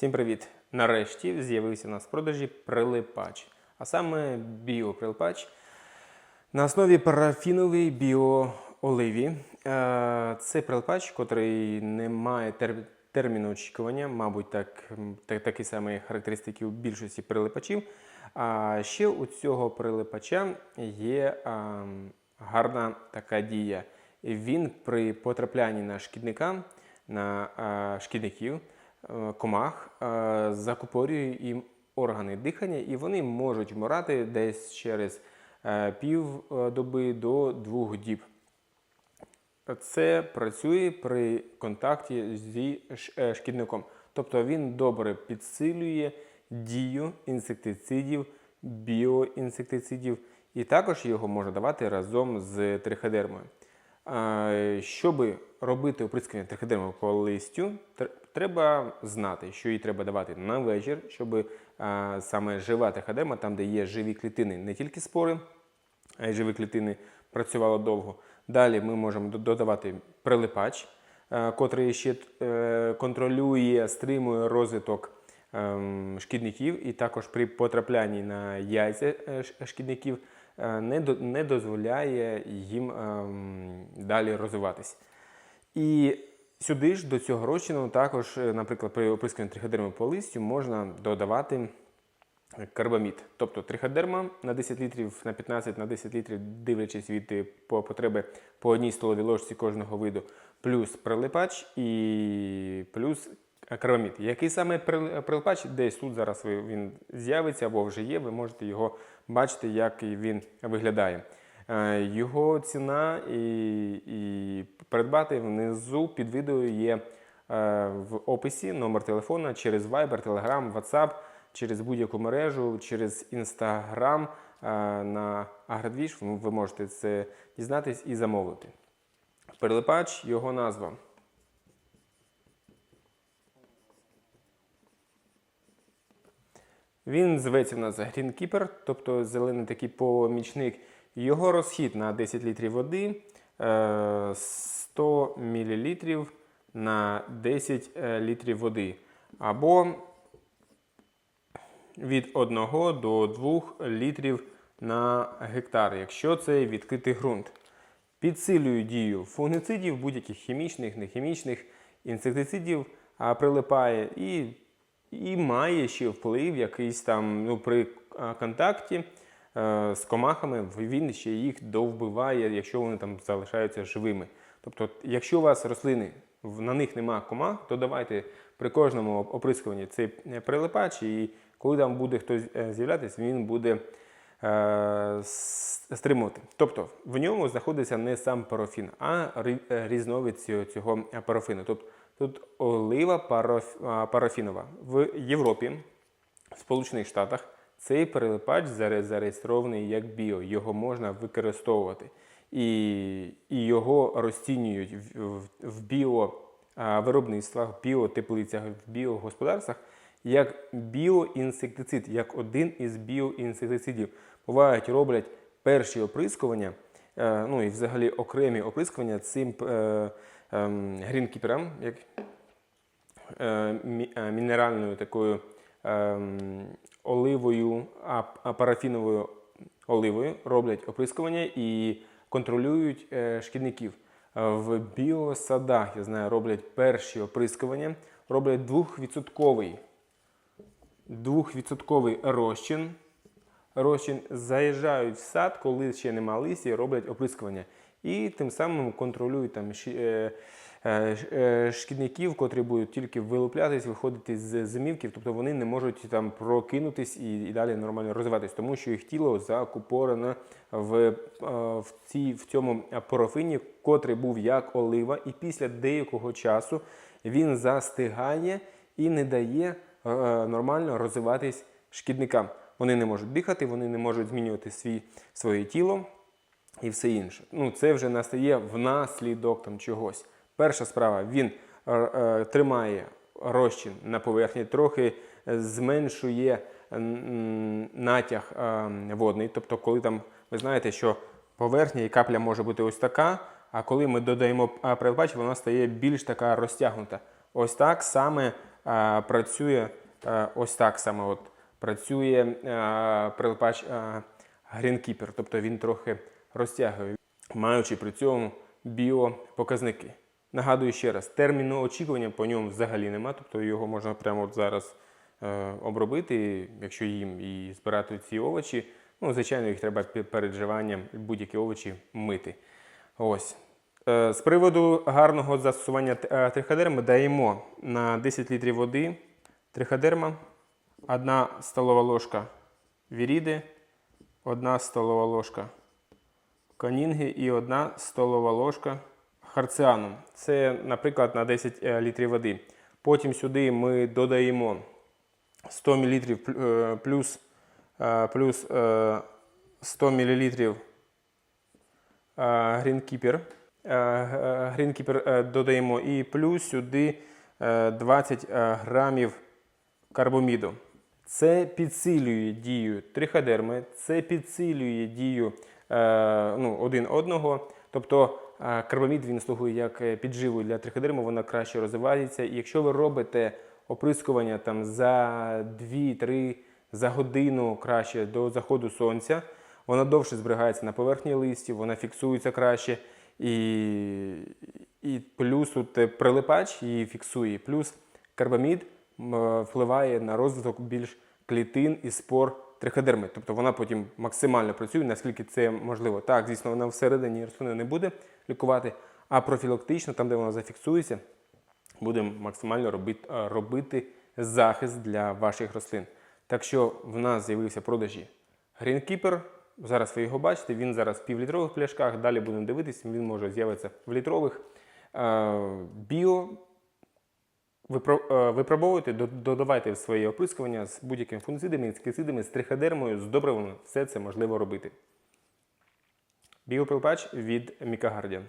Всім привіт! Нарешті з'явився у нас в продажі прилипач, а саме біоприлипач на основі парафінової біооливі. Е, Це прилипач, котрий не має тер- терміну очікування, мабуть, так, так, такі самі характеристики у більшості прилипачів. А ще у цього прилипача є а, гарна така дія. Він при потраплянні на шкідника, на а, шкідників, комах е, закупорює їм органи дихання, і вони можуть вмирати десь через е, пів е, доби до двох діб. Це працює при контакті зі е, шкідником. Тобто він добре підсилює дію інсектицидів, біоінсектицидів, і також його можна давати разом з триходермою. А, Щоб робити оприскування триходермою по листю, треба знати, що її треба давати на вечір, щоб а, саме жива триходерма, там, де є живі клітини, не тільки спори, а й живі клітини працювало довго. Далі ми можемо додавати прилипач, е, котрий ще е, контролює, стримує розвиток ем, шкідників, і також при потраплянні на яйця е, шкідників е, не, дозволяє їм ем, далі розвиватись. І сюди ж до цього розчину також, е, наприклад, при оприскуванні триходерми по листю можна додавати карбамід. Тобто триходерма на 10 літрів, на 15, на 10 літрів, дивлячись від е, по потреби по одній столовій ложці кожного виду, плюс прилипач і плюс карбамід. Який саме прилипач, десь тут зараз він з'явиться або вже є, ви можете його бачити, як він виглядає. Е, Його ціна і, і придбати внизу під відео є е, в описі номер телефона через Viber, Telegram, WhatsApp, через будь-яку мережу, через Instagram е, на Агродвіж. Ви ви можете це дізнатись і замовити. Перелипач, його назва. Він зветься в нас Greenkeeper, тобто зелений такий помічник. Його розхід на 10 літрів води е, 100 мл на 10 е, літрів води. Або від 1 до 2 літрів на гектар, якщо це відкритий ґрунт. Підсилює дію фунгицидів, будь-яких хімічних, нехімічних, інсектицидів, прилипає і, і має ще вплив якийсь там ну, при контакті е, з комахами, він ще їх довбиває, якщо вони там залишаються живими. Тобто, якщо у вас рослини, на них нема комах, то давайте при кожному оприскуванні цей е, прилипач, і коли там буде хтось е, з'являтися, він буде е, стримувати. Тобто в ньому знаходиться не сам парафін, а е, різновид цього, е, парафіну. Тобто тут олива парафінова. В Європі, в Сполучених Штатах цей перелипач заре- зареєстрований як біо. Його можна використовувати. І, і його розцінюють в, в, в біо в біотеплицях, в біогосподарствах як біоінсектицид, як один із біоінсектицидів. Бувають, роблять перші оприскування, е, ну і взагалі окремі оприскування цим е, ем, грінкіперам, як е, е, мінеральною такою оливою, а, парафіновою оливою роблять оприскування і контролюють е, шкідників. Е, В біосадах, я знаю, роблять перші оприскування, роблять 2% 2% розчин. Розчин заїжджають в сад, коли ще нема листя, роблять оприскування. І тим самим контролюють там е, шкідників, котрі будуть тільки вилуплятись, виходити з зимівків, тобто вони не можуть там прокинутись і, і далі нормально розвиватись, тому що їх тіло закупорене в, е, в, цій, в цьому парафині, котрий був як олива, і після деякого часу він застигає і не дає е, нормально розвиватись шкідникам. Вони не можуть дихати, вони не можуть змінювати свій, своє тіло і все інше. Ну, це вже настає внаслідок там чогось. Перша справа, він е, е, тримає розчин на поверхні, трохи зменшує натяг е, водний. Тобто, коли там ви знаєте, що поверхня і капля може бути ось така, а коли ми додаємо а, вона стає більш така розтягнута. Ось так саме працює ось так саме. От, працює прилипач Greenkeeper, тобто він трохи розтягує, маючи при цьому біопоказники. Нагадую ще раз, терміну очікування по ньому взагалі нема, тобто його можна прямо от зараз е, обробити, якщо їм і збирати ці овочі. Ну, звичайно, їх треба пе- перед будь-які овочі мити. Ось. Е, З приводу гарного застосування е, триходерми даємо на 10 літрів води триходерма, 1 столова ложка віріди, 1 столова ложка конінги і 1 столова ложка харціану. Це, наприклад, на 10 е, літрів води. Потім сюди ми додаємо 100 мл е, плюс, е, плюс е, 100 мл Greenkeeper е, додаємо і плюс сюди е, 20 е, грамів карбоміду. Це підсилює дію триходерми, це підсилює дію ну, один одного. Тобто карбамід він слугує як е, підживою для триходерми, вона краще розвивається. І якщо ви робите оприскування там, за 2-3 за годину краще до заходу сонця, вона довше зберігається на поверхні листів, вона фіксується краще. І, і плюс тут е, прилипач її фіксує, плюс карбамід е, впливає на розвиток більш клітин і спор триходерми. Тобто вона потім максимально працює, наскільки це можливо. Так, звісно, вона всередині рослини не буде лікувати, а профілактично, там, де вона зафіксується, будемо максимально робити, е, робити захист для ваших рослин. Так що в нас з'явився продажі Greenkeeper. Зараз ви його бачите, він зараз в півлітрових пляшках. Далі будемо дивитися, він може з'явитися в літрових. Е, Біо випробовуйте, додавайте в своє оприскування з будь-якими фунцидами, інсектицидами, з трихадермою, з добривами. Все це можливо робити. Біоприлпач від Міка Гардіан.